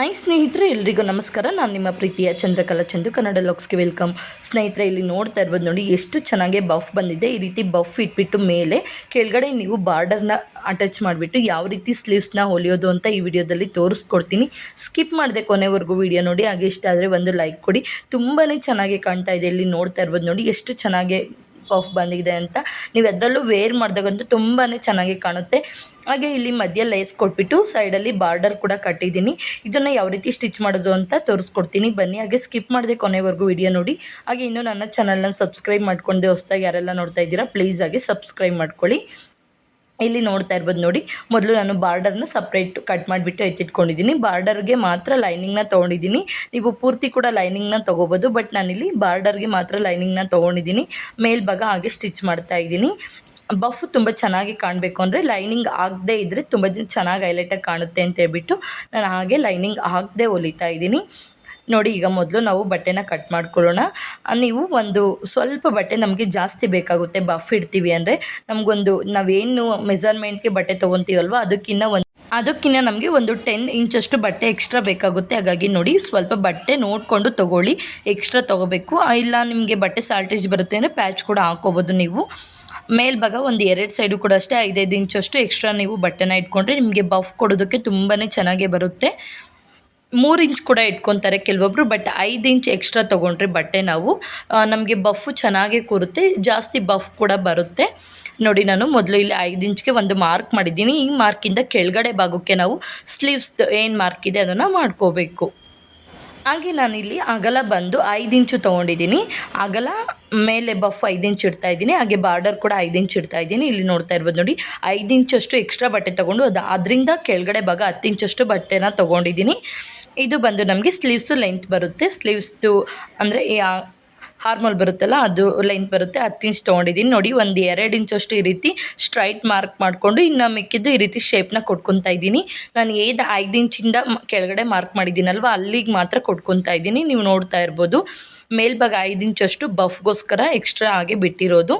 I ಸ್ನೇಹಿತರೆ, ಎಲ್ರಿಗೂ ನಮಸ್ಕಾರ. ನಾನು ನಿಮ್ಮ ಪ್ರೀತಿಯ ಚಂದ್ರಕಲಾ ಚಂದು, ಕನ್ನಡ ಲಾಕ್ಸ್ಗೆ ವೆಲ್ಕಮ್. ಸ್ನೇಹಿತರೆ, ಇಲ್ಲಿ ನೋಡ್ತಾ ಇರ್ಬೋದು ನೋಡಿ, ಎಷ್ಟು ಚೆನ್ನಾಗಿ ಬಫ್ ಬಂದಿದೆ. ಈ ರೀತಿ ಬಫ್ ಇಟ್ಬಿಟ್ಟು ಮೇಲೆ ಕೆಳಗಡೆ ನೀವು ಬಾರ್ಡರ್ನ ಅಟ್ಯಾಚ್ ಮಾಡಿಬಿಟ್ಟು ಯಾವ ರೀತಿ ಸ್ಲೀವ್ಸ್ನ ಹೊಲಿಯೋದು ಅಂತ ಈ ವಿಡಿಯೋದಲ್ಲಿ ತೋರಿಸ್ಕೊಡ್ತೀನಿ. ಸ್ಕಿಪ್ ಮಾಡಿದೆ ಕೊನೆವರೆಗೂ ವಿಡಿಯೋ ನೋಡಿ, ಹಾಗೆ ಇಷ್ಟ ಆದರೆ ಒಂದು ಲೈಕ್ ಕೊಡಿ. ತುಂಬಾ ಚೆನ್ನಾಗಿ ಕಾಣ್ತಾ ಇದೆ. ಇಲ್ಲಿ ನೋಡ್ತಾ ಇರ್ಬೋದು ನೋಡಿ, ಎಷ್ಟು ಚೆನ್ನಾಗಿ ಪಫ್ ಬಂದಿದೆ ಅಂತ. ನೀವು ಅದರಲ್ಲೂ ವೇರ್ ಮಾಡಿದಾಗಂತೂ ತುಂಬಾ ಚೆನ್ನಾಗಿ ಕಾಣುತ್ತೆ. ಹಾಗೆ ಇಲ್ಲಿ ಮಧ್ಯ ಲೇಸ್ ಕೊಟ್ಬಿಟ್ಟು ಸೈಡಲ್ಲಿ ಬಾರ್ಡರ್ ಕೂಡ ಕಟ್ಟಿದ್ದೀನಿ. ಇದನ್ನು ಯಾವ ರೀತಿ ಸ್ಟಿಚ್ ಮಾಡೋದು ಅಂತ ತೋರಿಸ್ಕೊಡ್ತೀನಿ. ಬನ್ನಿ, ಹಾಗೆ ಸ್ಕಿಪ್ ಮಾಡಿದೆ ಕೊನೆವರೆಗೂ ವಿಡಿಯೋ ನೋಡಿ. ಹಾಗೆ ಇನ್ನೂ ನನ್ನ ಚಾನಲ್ನ ಸಬ್ಸ್ಕ್ರೈಬ್ ಮಾಡ್ಕೊಂಡು ಹೊಸ್ದಾಗಿ ಯಾರೆಲ್ಲ ನೋಡ್ತಾ ಇದ್ದೀರಾ ಪ್ಲೀಸ್ ಆಗಿ ಸಬ್ಸ್ಕ್ರೈಬ್ ಮಾಡ್ಕೊಳ್ಳಿ. ಇಲ್ಲಿ ನೋಡ್ತಾ ಇರ್ಬೋದು ನೋಡಿ. ಮೊದಲು ನಾನು ಬಾರ್ಡರ್ನ ಸಪ್ರೇಟ್ ಕಟ್ ಮಾಡಿಬಿಟ್ಟು ಎತ್ತಿಟ್ಕೊಂಡಿದ್ದೀನಿ. ಬಾರ್ಡರ್ಗೆ ಮಾತ್ರ ಲೈನಿಂಗ್ನ ತೊಗೊಂಡಿದ್ದೀನಿ. ನೀವು ಪೂರ್ತಿ ಕೂಡ ಲೈನಿಂಗ್ನ ತೊಗೋಬೋದು. ಬಟ್ ನಾನಿಲ್ಲಿ ಬಾರ್ಡರ್ಗೆ ಮಾತ್ರ ಲೈನಿಂಗ್ನ ತೊಗೊಂಡಿದ್ದೀನಿ. ಮೇಲ್ಭಾಗ ಹಾಗೆ ಸ್ಟಿಚ್ ಮಾಡ್ತಾ ಇದ್ದೀನಿ. ಬಫ್ ತುಂಬ ಚೆನ್ನಾಗಿ ಕಾಣಬೇಕು ಅಂದರೆ ಲೈನಿಂಗ್ ಆಗದೇ ಇದ್ದರೆ ತುಂಬ ಚೆನ್ನಾಗಿ ಹೈಲೈಟಾಗಿ ಕಾಣುತ್ತೆ ಅಂತ ಹೇಳ್ಬಿಟ್ಟು ನಾನು ಹಾಗೆ ಲೈನಿಂಗ್ ಹಾಕದೆ ಹೊಲಿತಾ ಇದ್ದೀನಿ. ನೋಡಿ, ಈಗ ಮೊದಲು ನಾವು ಬಟ್ಟೆನ ಕಟ್ ಮಾಡ್ಕೊಳ್ಳೋಣ. ನೀವು ಒಂದು ಸ್ವಲ್ಪ ಬಟ್ಟೆ ನಮಗೆ ಜಾಸ್ತಿ ಬೇಕಾಗುತ್ತೆ ಬಫ್ ಇಡ್ತೀವಿ ಅಂದರೆ. ನಮಗೊಂದು, ನಾವೇನು ಮೆಸರ್ಮೆಂಟ್ಗೆ ಬಟ್ಟೆ ತೊಗೊತೀವಲ್ವ ಅದಕ್ಕಿಂತ ಒಂದು ಅದಕ್ಕಿಂತ ನಮಗೆ ಒಂದು ಟೆನ್ ಇಂಚಷ್ಟು ಬಟ್ಟೆ ಎಕ್ಸ್ಟ್ರಾ ಬೇಕಾಗುತ್ತೆ. ಹಾಗಾಗಿ ನೋಡಿ, ಸ್ವಲ್ಪ ಬಟ್ಟೆ ನೋಡಿಕೊಂಡು ತೊಗೊಳ್ಳಿ ಎಕ್ಸ್ಟ್ರಾ ತೊಗೋಬೇಕು. ಇಲ್ಲ ನಿಮಗೆ ಬಟ್ಟೆ ಸಾಲ್ಟೇಜ್ ಬರುತ್ತೆ ಅಂದರೆ ಪ್ಯಾಚ್ ಕೂಡ ಹಾಕೋಬೋದು ನೀವು. ಮೇಲ್ಭಾಗ ಒಂದು ಎರಡು ಸೈಡು ಕೂಡ ಅಷ್ಟೇ, ಐದೈದು ಇಂಚಷ್ಟು ಎಕ್ಸ್ಟ್ರಾ ನೀವು ಬಟ್ಟೆನ ಇಟ್ಕೊಂಡ್ರೆ ನಿಮಗೆ ಬಫ್ ಕೊಡೋದಕ್ಕೆ ತುಂಬಾ ಚೆನ್ನಾಗೇ ಬರುತ್ತೆ. ಮೂರು ಇಂಚ್ ಕೂಡ ಇಟ್ಕೊತಾರೆ ಕೆಲವೊಬ್ಬರು ಬಟ್ ಐದು ಇಂಚ್ ಎಕ್ಸ್ಟ್ರಾ ತೊಗೊಂಡ್ರೆ ಬಟ್ಟೆ ನಾವು ನಮಗೆ ಬಫ್ಫು ಚೆನ್ನಾಗೇ ಕೂರುತ್ತೆ, ಜಾಸ್ತಿ ಬಫ್ ಕೂಡ ಬರುತ್ತೆ. ನೋಡಿ, ನಾನು ಮೊದಲು ಇಲ್ಲಿ ಐದು ಇಂಚ್ಗೆ ಒಂದು ಮಾರ್ಕ್ ಮಾಡಿದ್ದೀನಿ. ಈ ಮಾರ್ಕಿಂದ ಕೆಳಗಡೆ ಭಾಗಕ್ಕೆ ನಾವು ಸ್ಲೀವ್ಸ್ ಏನು ಮಾರ್ಕ್ ಇದೆ ಅದನ್ನು ಮಾಡ್ಕೋಬೇಕು. ಹಾಗೆ ನಾನಿಲ್ಲಿ ಅಗಲ ಬಂದು ಐದು ಇಂಚು ತೊಗೊಂಡಿದ್ದೀನಿ. ಅಗಲ ಮೇಲೆ ಬಫ್ ಐದು ಇಂಚ್ ಇಡ್ತಾ ಇದ್ದೀನಿ. ಹಾಗೆ ಬಾರ್ಡರ್ ಕೂಡ ಐದು ಇಂಚ್ ಇಡ್ತಾ ಇದ್ದೀನಿ. ಇಲ್ಲಿ ನೋಡ್ತಾ ಇರ್ಬೋದು ನೋಡಿ, ಐದು ಇಂಚಷ್ಟು ಎಕ್ಸ್ಟ್ರಾ ಬಟ್ಟೆ ತೊಗೊಂಡು ಅದು ಅದರಿಂದ ಕೆಳಗಡೆ ಭಾಗ ಹತ್ತು ಇಂಚಷ್ಟು ಬಟ್ಟೆನ ತೊಗೊಂಡಿದ್ದೀನಿ. ಇದು ಬಂದು ನಮಗೆ ಸ್ಲೀವ್ಸು ಲೆಂತ್ ಬರುತ್ತೆ. ಸ್ಲೀವ್ಸ್ದು ಅಂದರೆ ಹಾರ್ಮೋಲ್ ಬರುತ್ತಲ್ಲ, ಅದು ಲೆಂತ್ ಬರುತ್ತೆ. ಹತ್ತು ಇಂಚ್ ತೊಗೊಂಡಿದ್ದೀನಿ ನೋಡಿ, ಒಂದು ಎರಡು ಇಂಚಷ್ಟು ಈ ರೀತಿ ಸ್ಟ್ರೈಟ್ ಮಾರ್ಕ್ ಮಾಡಿಕೊಂಡು ಇನ್ನು ಮಿಕ್ಕಿದ್ದು ಈ ರೀತಿ ಶೇಪ್ನ ಕೊಟ್ಕೊತಾ ಇದ್ದೀನಿ. ನಾನು ಏದು ಐದು ಇಂಚಿಂದ ಕೆಳಗಡೆ ಮಾರ್ಕ್ ಮಾಡಿದ್ದೀನಲ್ವ? ಅಲ್ಲಿಗೆ ಮಾತ್ರ ಕೊಟ್ಕೊತಾ ಇದ್ದೀನಿ. ನೀವು ನೋಡ್ತಾ ಇರ್ಬೋದು. ಮೇಲ್ಭಾಗ ಐದು ಇಂಚಷ್ಟು ಬಫ್ಗೋಸ್ಕರ ಎಕ್ಸ್ಟ್ರಾ ಆಗಿ ಬಿಟ್ಟಿರೋದು.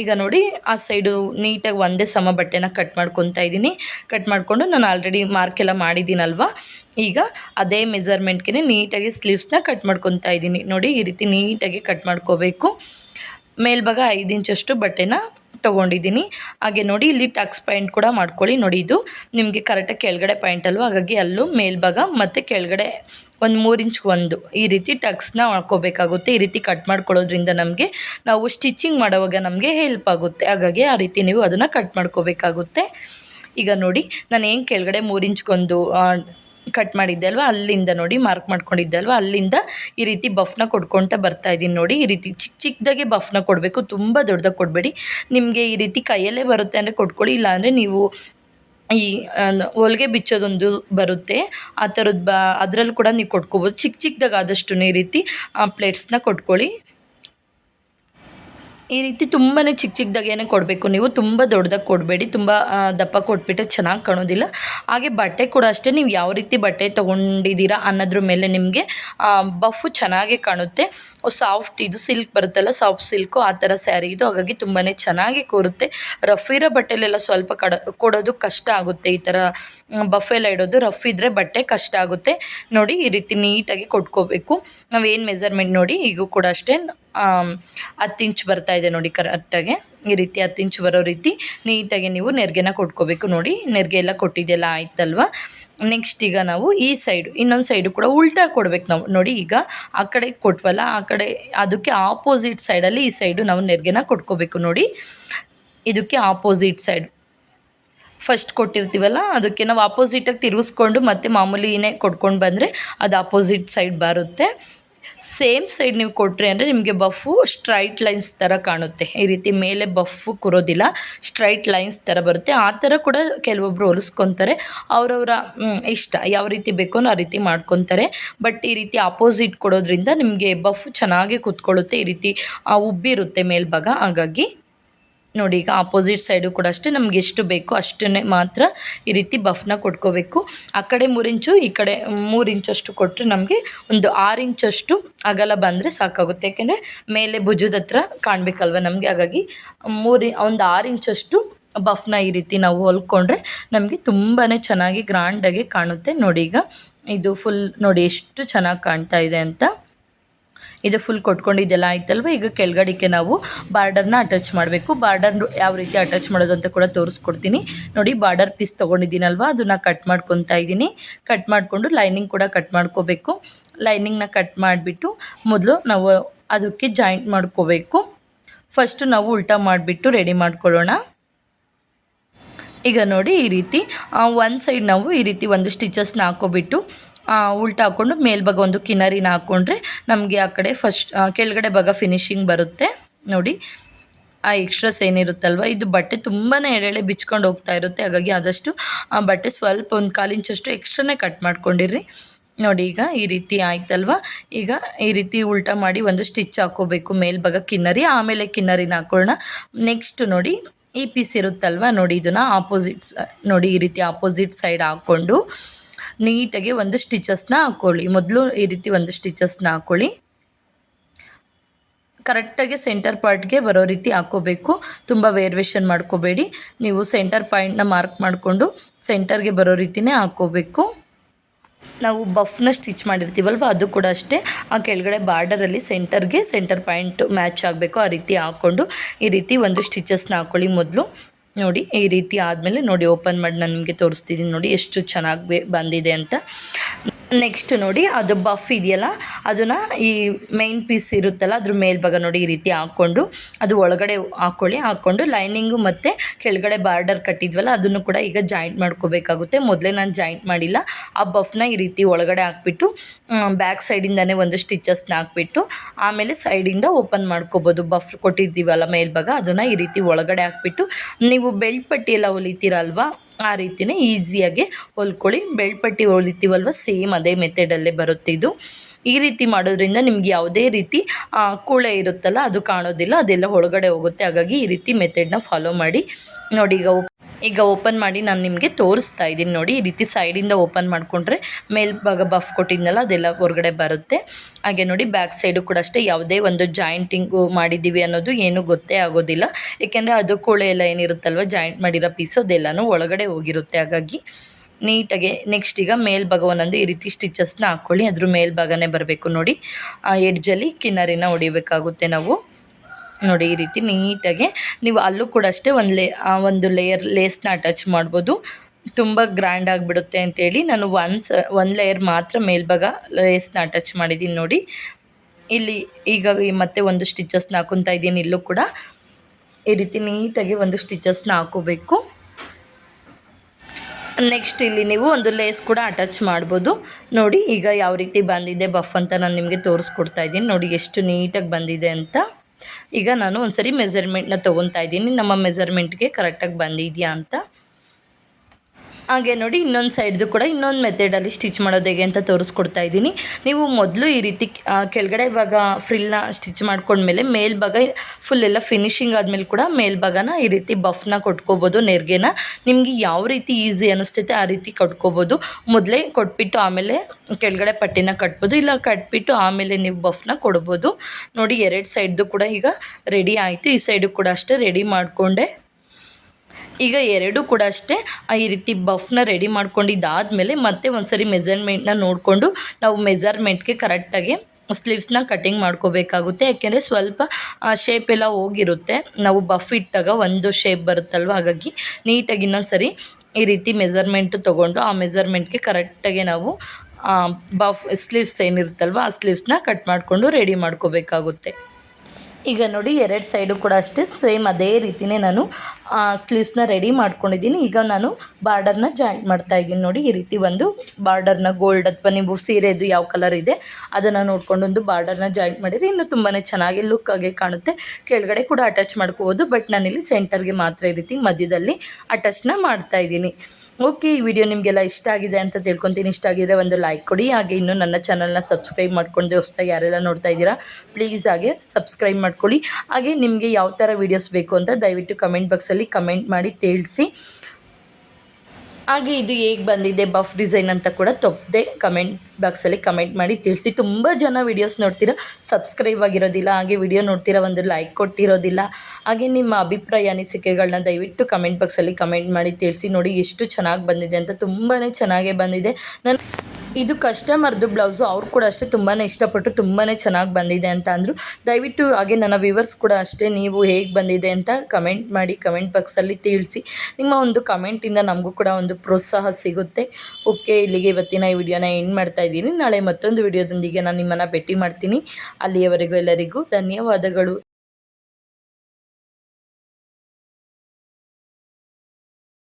ಈಗ ನೋಡಿ, ಆ ಸೈಡು ನೀಟಾಗಿ ಒಂದೇ ಸಮ ಬಟ್ಟೆನ ಕಟ್ ಮಾಡ್ಕೊತಾ ಇದ್ದೀನಿ. ಕಟ್ ಮಾಡಿಕೊಂಡು ನಾನು ಆಲ್ರೆಡಿ ಮಾರ್ಕ್ ಎಲ್ಲ ಮಾಡಿದ್ದೀನಲ್ವ? ಈಗ ಅದೇ ಮೆಜರ್ಮೆಂಟ್ಗೆ ನೀಟಾಗಿ ಸ್ಲೀವ್ಸ್ನ ಕಟ್ ಮಾಡ್ಕೊತಾ ಇದ್ದೀನಿ. ನೋಡಿ, ಈ ರೀತಿ ನೀಟಾಗಿ ಕಟ್ ಮಾಡ್ಕೋಬೇಕು. ಮೇಲ್ಭಾಗ ಐದು ಇಂಚಷ್ಟು ಬಟ್ಟೆನ ತೊಗೊಂಡಿದ್ದೀನಿ. ಹಾಗೆ ನೋಡಿ, ಇಲ್ಲಿ ಟಕ್ಸ್ ಪಾಯಿಂಟ್ ಕೂಡ ಮಾಡ್ಕೊಳ್ಳಿ. ನೋಡಿ ಇದು ನಿಮಗೆ ಕರೆಕ್ಟಾಗಿ ಕೆಳಗಡೆ ಪಾಯಿಂಟ್ ಅಲ್ವ? ಹಾಗಾಗಿ ಅಲ್ಲೂ ಮೇಲ್ಭಾಗ ಮತ್ತು ಕೆಳಗಡೆ ಒಂದು ಮೂರು ಇಂಚ್ ಒಂದು. ಈ ರೀತಿ ಟಕ್ಸ್ನ ಮಾಡ್ಕೋಬೇಕಾಗುತ್ತೆ. ಈ ರೀತಿ ಕಟ್ ಮಾಡ್ಕೊಳ್ಳೋದ್ರಿಂದ ನಮಗೆ ನಾವು ಸ್ಟಿಚಿಂಗ್ ಮಾಡೋವಾಗ ನಮಗೆ ಹೆಲ್ಪ್ ಆಗುತ್ತೆ. ಹಾಗಾಗಿ ಆ ರೀತಿ ನೀವು ಅದನ್ನು ಕಟ್ ಮಾಡ್ಕೋಬೇಕಾಗುತ್ತೆ. ಈಗ ನೋಡಿ, ನಾನು ಏನು ಕೆಳಗಡೆ ಮೂರು ಇಂಚ್ಗೊಂದು ಕಟ್ ಮಾಡಿದ್ದೆ ಅಲ್ವಾ? ಅಲ್ಲಿಂದ ನೋಡಿ ಮಾರ್ಕ್ ಮಾಡ್ಕೊಂಡಿದ್ದೆ ಅಲ್ವಾ? ಅಲ್ಲಿಂದ ಈ ರೀತಿ ಬಫ್ನ ಕೊಡ್ಕೊಳ್ತಾ ಬರ್ತಾ ಇದ್ದೀನಿ ನೋಡಿ. ಈ ರೀತಿ ಚಿಕ್ಕ ಚಿಕ್ಕದಾಗೆ ಬಫ್ನ ಕೊಡಬೇಕು. ತುಂಬ ದೊಡ್ಡದಾಗಿ ಕೊಡಬೇಡಿ. ನಿಮಗೆ ಈ ರೀತಿ ಕೈಯಲ್ಲೇ ಬರುತ್ತೆ ಅಂದರೆ ಕೊಟ್ಕೊಳ್ಳಿ. ಇಲ್ಲಾಂದರೆ ನೀವು ಈ ಹೊಲ್ಗೆ ಬಿಚ್ಚೋದೊಂದು ಬರುತ್ತೆ. ಆ ಥರದ್ದು ಬ ಅದರಲ್ಲಿ ಕೂಡ ನೀವು ಕೊಟ್ಕೋಬೋದು. ಚಿಕ್ಕ ಚಿಕ್ಕದಾಗಿ ಆದಷ್ಟು ಈ ರೀತಿ, ಆ ಪ್ಲೇಟ್ಸ್ನ ಕೊಟ್ಕೊಳ್ಳಿ. ಈ ರೀತಿ ತುಂಬಾ ಚಿಕ್ಕ ಚಿಕ್ಕದಾಗೇನೆ ಕೊಡಬೇಕು ನೀವು, ತುಂಬ ದೊಡ್ಡದಾಗಿ ಕೊಡಬೇಡಿ. ತುಂಬ ದಪ್ಪ ಕೊಟ್ಬಿಟ್ಟು ಚೆನ್ನಾಗಿ ಕಾಣೋದಿಲ್ಲ. ಹಾಗೆ ಬಟ್ಟೆ ಕೂಡ ಅಷ್ಟೇ, ನೀವು ಯಾವ ರೀತಿ ಬಟ್ಟೆ ತೊಗೊಂಡಿದ್ದೀರಾ ಅನ್ನೋದ್ರ ಮೇಲೆ ನಿಮಗೆ ಬಫು ಚೆನ್ನಾಗೇ ಕಾಣುತ್ತೆ. ಸಾಫ್ಟ್ ಇದು ಸಿಲ್ಕ್ ಬರುತ್ತಲ್ಲ, ಸಾಫ್ಟ್ ಸಿಲ್ಕು, ಆ ಥರ ಸ್ಯಾರಿ ಇದು. ಹಾಗಾಗಿ ತುಂಬಾ ಚೆನ್ನಾಗಿ ಕೂರುತ್ತೆ. ರಫ್ ಇರೋ ಬಟ್ಟೆಲೆಲ್ಲ ಸ್ವಲ್ಪ ಕಡ, ಕೊಡೋದು ಕಷ್ಟ ಆಗುತ್ತೆ. ಈ ಥರ ಬಫೆಲ್ಲ ಇಡೋದು ರಫ್ ಇದ್ದರೆ ಬಟ್ಟೆ ಕಷ್ಟ ಆಗುತ್ತೆ. ನೋಡಿ, ಈ ರೀತಿ ನೀಟಾಗಿ ಕೊಟ್ಕೋಬೇಕು. ನಾವೇನು ಮೆಸರ್ಮೆಂಟ್ ನೋಡಿ, ಈಗೂ ಕೂಡ ಅಷ್ಟೇ ಹತ್ತು ಇಂಚ್ ಬರ್ತಾ ಇದೆ ನೋಡಿ ಕರೆಕ್ಟಾಗಿ ಈ ರೀತಿ ಹತ್ತು ಇಂಚ್ ಬರೋ ರೀತಿ ನೀಟಾಗಿ ನೀವು ನೆರಿಗೆನ ಕೊಟ್ಕೋಬೇಕು ನೋಡಿ. ನೆರಿಗೆ ಎಲ್ಲ ಕೊಟ್ಟಿದ್ದೆಲ್ಲ ಆಯ್ತಲ್ವ? ನೆಕ್ಸ್ಟ್ ಈಗ ನಾವು ಈ ಸೈಡು ಇನ್ನೊಂದು ಸೈಡು ಕೂಡ ಉಲ್ಟಾ ಕೊಡ್ಬೇಕು ನಾವು. ನೋಡಿ ಈಗ ಆ ಕಡೆ ಕೊಟ್ವಲ್ಲ, ಆ ಕಡೆ ಅದಕ್ಕೆ ಆಪೋಸಿಟ್ ಸೈಡಲ್ಲಿ ಈ ಸೈಡು ನಾವು ನೆರಿಗೆನ ಕೊಟ್ಕೋಬೇಕು ನೋಡಿ. ಇದಕ್ಕೆ ಆಪೋಸಿಟ್ ಸೈಡ್ ಫಸ್ಟ್ ಕೊಟ್ಟಿರ್ತೀವಲ್ಲ, ಅದಕ್ಕೆ ನಾವು ಆಪೋಸಿಟಾಗಿ ತಿರುಗಿಸ್ಕೊಂಡು ಮತ್ತೆ ಮಾಮೂಲಿನೇ ಕೊಟ್ಕೊಂಡು ಬಂದರೆ ಅದು ಆಪೋಸಿಟ್ ಸೈಡ್ ಬರುತ್ತೆ. ಸೇಮ್ ಸೈಡ್ ನೀವು ಕೊಟ್ರಿ ಅಂದರೆ ನಿಮಗೆ ಬಫು ಸ್ಟ್ರೈಟ್ ಲೈನ್ಸ್ ಥರ ಕಾಣುತ್ತೆ. ಈ ರೀತಿ ಮೇಲೆ ಬಫು ಕುರೋದಿಲ್ಲ ಸ್ಟ್ರೈಟ್ ಲೈನ್ಸ್ ಥರ ಬರುತ್ತೆ. ಆ ಥರ ಕೂಡ ಕೆಲವೊಬ್ಬರು ಹೊಲಿಸ್ಕೊತಾರೆ. ಅವರವರ ಇಷ್ಟ, ಯಾವ ರೀತಿ ಬೇಕೋ ಆ ರೀತಿ ಮಾಡ್ಕೊತಾರೆ. ಬಟ್ ಈ ರೀತಿ ಅಪೋಸಿಟ್ ಕೊಡೋದ್ರಿಂದ ನಿಮಗೆ ಬಫು ಚೆನ್ನಾಗಿ ಕೂತ್ಕೊಳ್ಳುತ್ತೆ. ಈ ರೀತಿ ಉಬ್ಬಿರುತ್ತೆ ಮೇಲ್ಭಾಗ. ಹಾಗಾಗಿ ನೋಡಿ, ಈಗ ಆಪೋಸಿಟ್ ಸೈಡು ಕೂಡ ಅಷ್ಟೇ ನಮ್ಗೆ ಎಷ್ಟು ಬೇಕೋ ಅಷ್ಟನ್ನೇ ಮಾತ್ರ ಈ ರೀತಿ ಬಫ್ನ ಕೊಟ್ಕೋಬೇಕು. ಆ ಕಡೆ ಮೂರು ಇಂಚು, ಈ ಕಡೆ ಮೂರು ಇಂಚಷ್ಟು ಕೊಟ್ಟರೆ ನಮಗೆ ಒಂದು ಆರು ಇಂಚಷ್ಟು ಅಗಲ ಬಂದರೆ ಸಾಕಾಗುತ್ತೆ. ಯಾಕೆಂದರೆ ಮೇಲೆ ಭುಜದ ಹತ್ರ ಕಾಣಬೇಕಲ್ವ ನಮಗೆ? ಹಾಗಾಗಿ ಮೂರು, ಒಂದು ಆರು ಇಂಚಷ್ಟು ಬಫ್ನ ಈ ರೀತಿ ನಾವು ಹೊಲ್ಕೊಂಡ್ರೆ ನಮಗೆ ತುಂಬಾ ಚೆನ್ನಾಗಿ ಗ್ರ್ಯಾಂಡಾಗಿ ಕಾಣುತ್ತೆ. ನೋಡಿ, ಈಗ ಇದು ಫುಲ್ ನೋಡಿ, ಎಷ್ಟು ಚೆನ್ನಾಗಿ ಕಾಣ್ತಾ ಇದೆ ಅಂತ. ಇದು ಫುಲ್ ಕೊಟ್ಕೊಂಡಿದ್ದೆಲ್ಲ ಆಯ್ತಲ್ವ? ಈಗ ಕೆಳಗಡೆಗೆ ನಾವು ಬಾರ್ಡರ್ನ ಅಟ್ಯಾಚ್ ಮಾಡಬೇಕು. ಬಾರ್ಡರ್ ಯಾವ ರೀತಿ ಅಟ್ಯಾಚ್ ಮಾಡೋದು ಅಂತ ಕೂಡ ತೋರಿಸ್ಕೊಡ್ತೀನಿ. ನೋಡಿ ಬಾರ್ಡರ್ ಪೀಸ್ ತೊಗೊಂಡಿದ್ದೀನಲ್ವ? ಅದನ್ನು ಕಟ್ ಮಾಡ್ಕೊತಾ ಇದ್ದೀನಿ. ಕಟ್ ಮಾಡಿಕೊಂಡು ಲೈನಿಂಗ್ ಕೂಡ ಕಟ್ ಮಾಡ್ಕೋಬೇಕು. ಲೈನಿಂಗ್ನ ಕಟ್ ಮಾಡಿಬಿಟ್ಟು ಮೊದಲು ನಾವು ಅದಕ್ಕೆ ಜಾಯಿಂಟ್ ಮಾಡ್ಕೋಬೇಕು. ಫಸ್ಟು ನಾವು ಉಲ್ಟಾ ಮಾಡಿಬಿಟ್ಟು ರೆಡಿ ಮಾಡ್ಕೊಳ್ಳೋಣ. ಈಗ ನೋಡಿ ಈ ರೀತಿ ಒಂದು ಸೈಡ್ ನಾವು ಈ ರೀತಿ ಒಂದು ಸ್ಟಿಚಸ್ನ ಹಾಕೋಬಿಟ್ಟು ಉಲ್ಟಾ ಹಾಕ್ಕೊಂಡು ಮೇಲ್ಭಾಗ ಒಂದು ಕಿನರಿನ ಹಾಕ್ಕೊಂಡ್ರೆ ನಮಗೆ ಆ ಕಡೆ ಫಸ್ಟ್ ಕೆಳಗಡೆ ಭಾಗ ಫಿನಿಶಿಂಗ್ ಬರುತ್ತೆ. ನೋಡಿ, ಆ ಎಕ್ಸ್ಟ್ರಾಸ್ ಏನಿರುತ್ತಲ್ವ ಇದು ಬಟ್ಟೆ ತುಂಬಾ ಎಳೆಳೆ ಬಿಚ್ಕೊಂಡು ಹೋಗ್ತಾ ಇರುತ್ತೆ. ಹಾಗಾಗಿ ಆದಷ್ಟು, ಆ, ಬಟ್ಟೆ ಸ್ವಲ್ಪ ಒಂದು ಕಾಲಿಂಚಷ್ಟು ಎಕ್ಸ್ಟ್ರಾನೇ ಕಟ್ ಮಾಡ್ಕೊಂಡಿರ್ರಿ. ನೋಡಿ, ಈಗ ಈ ರೀತಿ ಆಯ್ತಲ್ವ? ಈಗ ಈ ರೀತಿ ಉಲ್ಟಾ ಮಾಡಿ ಒಂದು ಸ್ಟಿಚ್ ಹಾಕೋಬೇಕು. ಮೇಲ್ಭಾಗ ಕಿನ್ನರಿ ಆಮೇಲೆ ಕಿನ್ನರಿನ ಹಾಕೊಳ್ಳೋಣ. ನೆಕ್ಸ್ಟ್ ನೋಡಿ, ಈ ಪೀಸ್ ಇರುತ್ತಲ್ವ? ನೋಡಿ, ಇದನ್ನು ಆಪೋಸಿಟ್ ನೋಡಿ, ಈ ರೀತಿ ಆಪೋಸಿಟ್ ಸೈಡ್ ಹಾಕ್ಕೊಂಡು ನೀಟಾಗಿ ಒಂದು ಸ್ಟಿಚಸ್ನ ಹಾಕ್ಕೊಳ್ಳಿ. ಮೊದಲು ಈ ರೀತಿ ಒಂದು ಸ್ಟಿಚಸ್ನ ಹಾಕ್ಕೊಳ್ಳಿ. ಕರೆಕ್ಟಾಗಿ ಸೆಂಟರ್ ಪಾರ್ಟ್ಗೆ ಬರೋ ರೀತಿ ಹಾಕೋಬೇಕು ತುಂಬ ವೇರ್ವೇಷನ್ ಮಾಡ್ಕೋಬೇಡಿ. ನೀವು ಸೆಂಟರ್ ಪಾಯಿಂಟ್ನ ಮಾರ್ಕ್ ಮಾಡಿಕೊಂಡು ಸೆಂಟರ್ಗೆ ಬರೋ ರೀತಿನೇ ಹಾಕ್ಕೋಬೇಕು. ನಾವು ಬಫ್ನ ಸ್ಟಿಚ್ ಮಾಡಿರ್ತೀವಲ್ವ, ಅದು ಕೂಡ ಅಷ್ಟೇ. ಆ ಕೆಳಗಡೆ ಬಾರ್ಡರಲ್ಲಿ ಸೆಂಟರ್ಗೆ ಸೆಂಟರ್ ಪಾಯಿಂಟ್ ಮ್ಯಾಚ್ ಆಗಬೇಕು. ಆ ರೀತಿ ಹಾಕ್ಕೊಂಡು ಈ ರೀತಿ ಒಂದು ಸ್ಟಿಚಸ್ನ ಹಾಕ್ಕೊಳ್ಳಿ ಮೊದಲು. ನೋಡಿ, ಈ ರೀತಿ ಆದಮೇಲೆ ನೋಡಿ ಓಪನ್ ಮಾಡಿ ನಾನು ನಿಮಗೆ ತೋರಿಸ್ತಿದ್ದೀನಿ ನೋಡಿ, ಎಷ್ಟು ಚೆನ್ನಾಗಿ ಬಂದಿದೆ ಅಂತ. ನೆಕ್ಸ್ಟ್ ನೋಡಿ, ಅದು ಬಫ್ ಇದೆಯಲ್ಲ, ಅದನ್ನು ಈ ಮೈನ್ ಪೀಸ್ ಇರುತ್ತಲ್ಲ, ಅದ್ರ ಮೇಲ್ಭಾಗ ನೋಡಿ ಈ ರೀತಿ ಹಾಕ್ಕೊಂಡು, ಅದು ಒಳಗಡೆ ಹಾಕ್ಕೊಳ್ಳಿ ಹಾಕ್ಕೊಂಡು ಲೈನಿಂಗು ಮತ್ತು ಕೆಳಗಡೆ ಬಾರ್ಡರ್ ಕಟ್ಟಿದ್ವಲ್ಲ, ಅದನ್ನು ಕೂಡ ಈಗ ಜಾಯಿಂಟ್ ಮಾಡ್ಕೋಬೇಕಾಗುತ್ತೆ. ಮೊದಲೇ ನಾನು ಜಾಯಿಂಟ್ ಮಾಡಿಲ್ಲ, ಆ ಬಫ್ನ ಈ ರೀತಿ ಒಳಗಡೆ ಹಾಕ್ಬಿಟ್ಟು ಬ್ಯಾಕ್ ಸೈಡಿಂದನೇ ಒಂದು ಸ್ಟಿಚಸ್ನ ಹಾಕ್ಬಿಟ್ಟು, ಆಮೇಲೆ ಸೈಡಿಂದ ಓಪನ್ ಮಾಡ್ಕೋಬೋದು. ಬಫ್ ಕೊಟ್ಟಿದ್ದೀವಲ್ಲ ಮೇಲ್ಭಾಗ, ಅದನ್ನು ಈ ರೀತಿ ಒಳಗಡೆ ಹಾಕ್ಬಿಟ್ಟು, ನೀವು ಬೆಲ್ಟ್ ಪಟ್ಟಿ ಎಲ್ಲ ಹೊಲಿತೀರಲ್ವಾ ಆ ರೀತಿಯೇ ಈಸಿಯಾಗಿ ಹೊಲ್ಕೊಳ್ಳಿ. ಬೆಳ್ಪಟ್ಟಿ ಹೊಲಿತೀವಲ್ವ, ಸೇಮ್ ಅದೇ ಮೆಥಡಲ್ಲೇ ಬರುತ್ತೆ ಇದು. ಈ ರೀತಿ ಮಾಡೋದ್ರಿಂದ ನಿಮ್ಗೆ ಯಾವುದೇ ರೀತಿ ಕೂಳೆ ಇರುತ್ತಲ್ಲ, ಅದು ಕಾಣೋದಿಲ್ಲ, ಅದೆಲ್ಲ ಒಳಗಡೆ ಹೋಗುತ್ತೆ. ಹಾಗಾಗಿ ಈ ರೀತಿ ಮೆಥಡ್ನ ಫಾಲೋ ಮಾಡಿ. ನೋಡಿ ಈಗ ಈಗ ಓಪನ್ ಮಾಡಿ ನಾನು ನಿಮಗೆ ತೋರಿಸ್ತಾ ಇದ್ದೀನಿ ನೋಡಿ, ಈ ರೀತಿ ಸೈಡಿಂದ ಓಪನ್ ಮಾಡಿಕೊಂಡ್ರೆ ಮೇಲ್ಭಾಗ ಬಫ್ ಕೊಟ್ಟಿದ್ನಲ್ಲ, ಅದೆಲ್ಲ ಹೊರಗಡೆ ಬರುತ್ತೆ. ಹಾಗೆ ನೋಡಿ ಬ್ಯಾಕ್ ಸೈಡು ಕೂಡ ಅಷ್ಟೇ, ಯಾವುದೇ ಒಂದು ಜಾಯಿಂಟಿಂಗು ಮಾಡಿದ್ದೀವಿ ಅನ್ನೋದು ಏನೂ ಗೊತ್ತೇ ಆಗೋದಿಲ್ಲ. ಏಕೆಂದರೆ ಅದು ಕೊಳೆ ಎಲ್ಲ ಏನಿರುತ್ತಲ್ವ ಜಾಯಿಂಟ್ ಮಾಡಿರೋ ಪೀಸು ಅದೆಲ್ಲನೂ ಒಳಗಡೆ ಹೋಗಿರುತ್ತೆ. ಹಾಗಾಗಿ ನೀಟಾಗಿ ನೆಕ್ಸ್ಟ್ ಈಗ ಮೇಲ್ಭಾಗ ಒಂದೊಂದು ಈ ರೀತಿ ಸ್ಟಿಚಸ್ನ ಹಾಕ್ಕೊಳ್ಳಿ ಅದ್ರ ಮೇಲ್ಭಾಗನೇ ಬರಬೇಕು ನೋಡಿ. ಆ ಎಡ್ಜಲ್ಲಿ ಕಿನ್ನರಿನ ಹೊಡಿಬೇಕಾಗುತ್ತೆ ನಾವು. ನೋಡಿ, ಈ ರೀತಿ ನೀಟಾಗಿ ನೀವು ಅಲ್ಲೂ ಕೂಡ ಅಷ್ಟೇ ಒಂದು ಲೇ ಒಂದು ಲೇಯರ್ ಲೇಸ್ನ ಅಟ್ಯಾಚ್ ಮಾಡ್ಬೋದು. ತುಂಬ ಗ್ರ್ಯಾಂಡ್ ಆಗಿಬಿಡುತ್ತೆ ಅಂತೇಳಿ ನಾನು ಒನ್ಸ್ ಒಂದು ಲೇಯರ್ ಮಾತ್ರ ಮೇಲ್ಭಾಗ ಲೇಸ್ನ ಅಟ್ಯಾಚ್ ಮಾಡಿದ್ದೀನಿ ನೋಡಿ. ಇಲ್ಲಿ ಈಗ ಮತ್ತೆ ಒಂದು ಸ್ಟಿಚಸ್ನ ಹಾಕೊತಾ ಇದ್ದೀನಿ ಇಲ್ಲೂ ಕೂಡ. ಈ ರೀತಿ ನೀಟಾಗಿ ಒಂದು ಸ್ಟಿಚಸ್ನ ಹಾಕೋಬೇಕು. ನೆಕ್ಸ್ಟ್ ಇಲ್ಲಿ ನೀವು ಒಂದು ಲೇಸ್ ಕೂಡ ಅಟ್ಯಾಚ್ ಮಾಡ್ಬೋದು. ನೋಡಿ, ಈಗ ಯಾವ ರೀತಿ ಬಂದಿದೆ ಬಫ್ ಅಂತ ನಾನು ನಿಮಗೆ ತೋರಿಸ್ಕೊಡ್ತಾ ಇದ್ದೀನಿ. ನೋಡಿ, ಎಷ್ಟು ನೀಟಾಗಿ ಬಂದಿದೆ ಅಂತ. ಈಗ ನಾನು ಒಂದ್ಸರಿ ಮೆಸರ್ಮೆಂಟ್ನ ತೊಗೊತಾ ಇದ್ದೀನಿ. ನಮ್ಮ ಮೆಸರ್ಮೆಂಟ್ಗೆ ಕರೆಕ್ಟಾಗಿ ಬಂದಿದೆಯಾ ಅಂತ. ಹಾಗೆ ನೋಡಿ, ಇನ್ನೊಂದು ಸೈಡ್ದು ಕೂಡ ಇನ್ನೊಂದು ಮೆಥಡಲ್ಲಿ ಸ್ಟಿಚ್ ಮಾಡೋದು ಹೇಗೆ ಅಂತ ತೋರಿಸ್ಕೊಡ್ತಾ ಇದ್ದೀನಿ. ನೀವು ಮೊದಲು ಈ ರೀತಿ ಕೆಳಗಡೆ ಇವಾಗ ಫ್ರಿಲ್ನ ಸ್ಟಿಚ್ ಮಾಡ್ಕೊಂಡ್ಮೇಲೆ ಮೇಲ್ಭಾಗ ಫುಲ್ ಎಲ್ಲ ಫಿನಿಶಿಂಗ್ ಆದಮೇಲೆ ಕೂಡ ಮೇಲ್ಭಾಗನ ಈ ರೀತಿ ಬಫ್ನ ಕೊಟ್ಕೋಬೋದು, ನೆರಿಗೆನ. ನಿಮಗೆ ಯಾವ ರೀತಿ ಈಸಿ ಅನ್ನಿಸ್ತೈತೆ ಆ ರೀತಿ ಕಟ್ಕೋಬೋದು. ಮೊದಲೇ ಕೊಟ್ಬಿಟ್ಟು ಆಮೇಲೆ ಕೆಳಗಡೆ ಪಟ್ಟಿನ ಕಟ್ಬೋದು, ಇಲ್ಲ ಕಟ್ಬಿಟ್ಟು ಆಮೇಲೆ ನೀವು ಬಫ್ನ ಕೊಡ್ಬೋದು. ನೋಡಿ, ಎರಡು ಸೈಡ್ದು ಕೂಡ ಈಗ ರೆಡಿ ಆಯಿತು. ಈ ಸೈಡು ಕೂಡ ಅಷ್ಟೇ ರೆಡಿ ಮಾಡಿಕೊಂಡೆ. ಈಗ ಎರಡೂ ಕೂಡ ಅಷ್ಟೇ. ಈ ರೀತಿ ಬಫ್ನ ರೆಡಿ ಮಾಡ್ಕೊಂಡಿದ್ದಾದಮೇಲೆ ಮತ್ತೆ ಒಂದ್ಸರಿ ಮೆಜರ್ಮೆಂಟ್ನ ನೋಡಿಕೊಂಡು ನಾವು ಮೆಜರ್ಮೆಂಟ್ಗೆ ಕರೆಕ್ಟಾಗಿ ಸ್ಲೀವ್ಸ್ನ ಕಟಿಂಗ್ ಮಾಡ್ಕೋಬೇಕಾಗುತ್ತೆ. ಯಾಕೆಂದರೆ ಸ್ವಲ್ಪ ಶೇಪ್ ಎಲ್ಲ ಹೋಗಿರುತ್ತೆ. ನಾವು ಬಫ್ ಇಟ್ಟಾಗ ಒಂದು ಶೇಪ್ ಬರುತ್ತಲ್ವ? ಹಾಗಾಗಿ ನೀಟಾಗಿ ಇನ್ನೊಂದ್ಸರಿ ಈ ರೀತಿ ಮೆಜರ್ಮೆಂಟು ತೊಗೊಂಡು ಆ ಮೆಜರ್ಮೆಂಟ್ಗೆ ಕರೆಕ್ಟಾಗಿ ನಾವು ಬಫ್ ಸ್ಲೀವ್ಸ್ ಏನಿರುತ್ತಲ್ವ? ಆ ಸ್ಲೀವ್ಸ್ನ ಕಟ್ ಮಾಡಿಕೊಂಡು ರೆಡಿ ಮಾಡ್ಕೋಬೇಕಾಗುತ್ತೆ. ಈಗ ನೋಡಿ ಎರಡು ಸೈಡು ಕೂಡ ಅಷ್ಟೇ ಸೇಮ್ ಅದೇ ರೀತಿಯೇ ನಾನು ಸ್ಲೀವ್ಸ್ನ ರೆಡಿ ಮಾಡ್ಕೊಂಡಿದ್ದೀನಿ. ಈಗ ನಾನು ಬಾರ್ಡರ್ನ ಜಾಯಿಂಟ್ ಮಾಡ್ತಾ ಇದ್ದೀನಿ. ನೋಡಿ ಈ ರೀತಿ ಒಂದು ಬಾರ್ಡರ್ನ ಗೋಲ್ಡ್ ಅಥವಾ ನೀವು ಸೀರೆದು ಯಾವ ಕಲರ್ ಇದೆ, ಅದನ್ನು ನೋಡ್ಕೊಂಡು ಒಂದು ಬಾರ್ಡರ್ನ ಜಾಯಿಂಟ್ ಮಾಡಿದರೆ ಇನ್ನು ತುಂಬಾ ಚೆನ್ನಾಗಿ ಲುಕ್ ಆಗಿ ಕಾಣುತ್ತೆ. ಕೆಳಗಡೆ ಕೂಡ ಅಟ್ಯಾಚ್ ಮಾಡ್ಕೋಬೋದು ಬಟ್ ನಾನಿಲ್ಲಿ ಸೆಂಟರ್ಗೆ ಮಾತ್ರ ಈ ರೀತಿ ಮಧ್ಯದಲ್ಲಿ ಅಟ್ಯಾಚ್ನ ಮಾಡ್ತಾ ಇದ್ದೀನಿ. ಓಕೆ, ಈ ವಿಡಿಯೋ ನಿಮಗೆಲ್ಲ ಇಷ್ಟ ಆಗಿದೆ ಅಂತ ತಿಳ್ಕೊತೀನಿ. ಇಷ್ಟ ಆಗಿದ್ರೆ ಒಂದು ಲೈಕ್ ಕೊಡಿ. ಹಾಗೆ ಇನ್ನೂ ನನ್ನ ಚಾನಲ್ನ ಸಬ್ಸ್ಕ್ರೈಬ್ ಮಾಡ್ಕೊಂಡು ಹೊಸ್ದಾಗಿ ಯಾರೆಲ್ಲ ನೋಡ್ತಾ ಇದ್ದೀರಾ ಪ್ಲೀಸ್ ಹಾಗೆ ಸಬ್ಸ್ಕ್ರೈಬ್ ಮಾಡ್ಕೊಳ್ಳಿ. ಹಾಗೆ ನಿಮಗೆ ಯಾವ ಥರ ವೀಡಿಯೋಸ್ ಬೇಕು ಅಂತ ದಯವಿಟ್ಟು ಕಮೆಂಟ್ ಬಾಕ್ಸಲ್ಲಿ ಕಮೆಂಟ್ ಮಾಡಿ ತಿಳಿಸಿ. ಹಾಗೆ ಇದು ಹೇಗೆ ಬಂದಿದೆ ಬಫ್ ಡಿಸೈನ್ ಅಂತ ಕೂಡ ತಪ್ಪದೆ ಕಮೆಂಟ್ ಬಾಕ್ಸಲ್ಲಿ ಕಮೆಂಟ್ ಮಾಡಿ ತಿಳಿಸಿ. ತುಂಬ ಜನ ವೀಡಿಯೋಸ್ ನೋಡ್ತೀರಾ ಸಬ್ಸ್ಕ್ರೈಬ್ ಆಗಿರೋದಿಲ್ಲ, ಹಾಗೆ ವಿಡಿಯೋ ನೋಡ್ತೀರಾ, ಒಂದು ಲೈಕ್ ಕೊಟ್ಟಿರೋದಿಲ್ಲ, ಹಾಗೆ ನಿಮ್ಮ ಅಭಿಪ್ರಾಯ ಅನಿಸಿಕೆಗಳನ್ನ ದಯವಿಟ್ಟು ಕಮೆಂಟ್ ಬಾಕ್ಸಲ್ಲಿ ಕಮೆಂಟ್ ಮಾಡಿ ತಿಳಿಸಿ. ನೋಡಿ ಎಷ್ಟು ಚೆನ್ನಾಗಿ ಬಂದಿದೆ ಅಂತ ತುಂಬಾ ಚೆನ್ನಾಗೇ ಬಂದಿದೆ. ನನ್ನ ಇದು ಕಸ್ಟಮರ್ದು ಬ್ಲೌಸು, ಅವ್ರು ಕೂಡ ಅಷ್ಟೇ ತುಂಬಾ ಇಷ್ಟಪಟ್ಟು ತುಂಬಾ ಚೆನ್ನಾಗಿ ಬಂದಿದೆ ಅಂತ ಅಂದರು. ದಯವಿಟ್ಟು ಹಾಗೆ ನನ್ನ ವ್ಯೂವರ್ಸ್ ಕೂಡ ಅಷ್ಟೇ ನೀವು ಹೇಗೆ ಬಂದಿದೆ ಅಂತ ಕಮೆಂಟ್ ಮಾಡಿ ಕಮೆಂಟ್ ಬಾಕ್ಸಲ್ಲಿ ತಿಳಿಸಿ. ನಿಮ್ಮ ಒಂದು ಕಮೆಂಟಿಂದ ನಮಗೂ ಕೂಡ ಒಂದು ಪ್ರೋತ್ಸಾಹ ಸಿಗುತ್ತೆ. ಓಕೆ ಇಲ್ಲಿಗೆ ಇವತ್ತಿನ ಈ ವಿಡಿಯೋನ ಎಂಡ್ ಮಾಡ್ತಾ ಇದ್ದೀನಿ. ನಾಳೆ ಮತ್ತೊಂದು ವಿಡಿಯೋದೊಂದಿಗೆ ನಾನು ನಿಮ್ಮನ್ನು ಭೇಟಿ ಮಾಡ್ತೀನಿ. ಅಲ್ಲಿಯವರೆಗೂ ಎಲ್ಲರಿಗೂ ಧನ್ಯವಾದಗಳು.